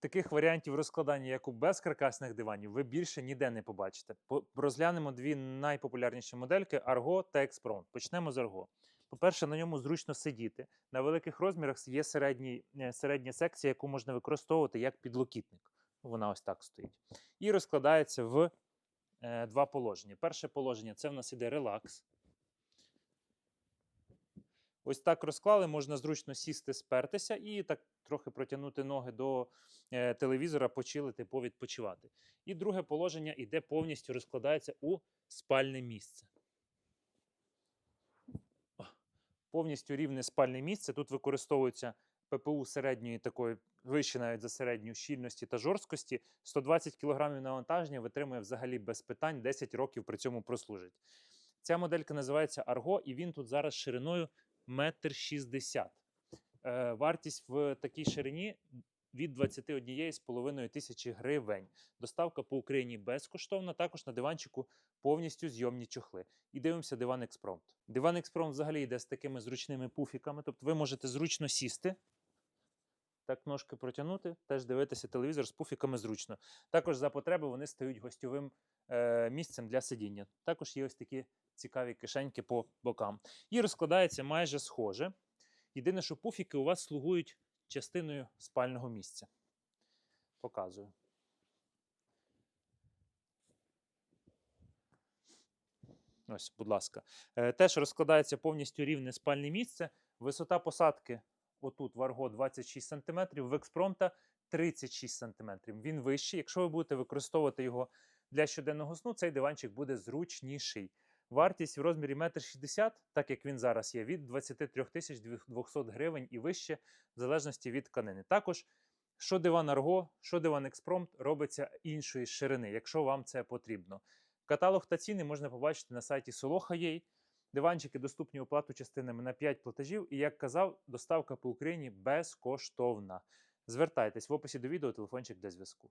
Таких варіантів розкладання, як у безкаркасних диванів, ви більше ніде не побачите. Розглянемо дві найпопулярніші модельки Argo та Expront. Почнемо з Argo. По-перше, на ньому зручно сидіти. На великих розмірах є середній, е, середня секція, яку можна використовувати як підлокітник. Вона ось так стоїть. І розкладається в е, два положення. Перше положення це в нас іде релакс. Ось так розклали, можна зручно сісти, спертися і так трохи протягнути ноги до е, телевізора, почилити, повідпочивати. І друге положення іде повністю розкладається у спальне місце. Повністю рівне спальне місце. Тут використовується ППУ середньої такої, вище навіть за середню щільності та жорсткості. 120 кг навантаження витримує взагалі без питань, 10 років при цьому прослужить. Ця моделька називається Argo, і він тут зараз шириною метр шістдесят. Е, Вартість в такій ширині від 21,5 тисячі гривень. Доставка по Україні безкоштовна. Також на диванчику повністю зйомні чохли. І дивимося диван Експромт. Диван Експромт взагалі йде з такими зручними пуфіками. Тобто ви можете зручно сісти, так ножки протягнути, теж дивитися телевізор з пуфіками зручно. Також за потреби вони стають гостьовим е, місцем для сидіння. Також є ось такі цікаві кишеньки по бокам. І розкладається майже схоже. Єдине, що пуфіки у вас слугують частиною спального місця. Показую. Ось, будь ласка. Е, Теж розкладається повністю рівне спальне місце. Висота посадки отут в Арго 26 см, в експромта 36 см. Він вищий. Якщо ви будете використовувати його для щоденного сну, цей диванчик буде зручніший. Вартість в розмірі 1,60 м, так як він зараз є, від 23 тисяч 200 гривень і вище, в залежності від тканини. Також, що диван Арго, що диван Експромт робиться іншої ширини, якщо вам це потрібно. Каталог та ціни можна побачити на сайті Soloha.ua. Диванчики доступні оплату частинами на 5 платежів. І, як казав, доставка по Україні безкоштовна. Звертайтесь в описі до відео телефончик для зв'язку.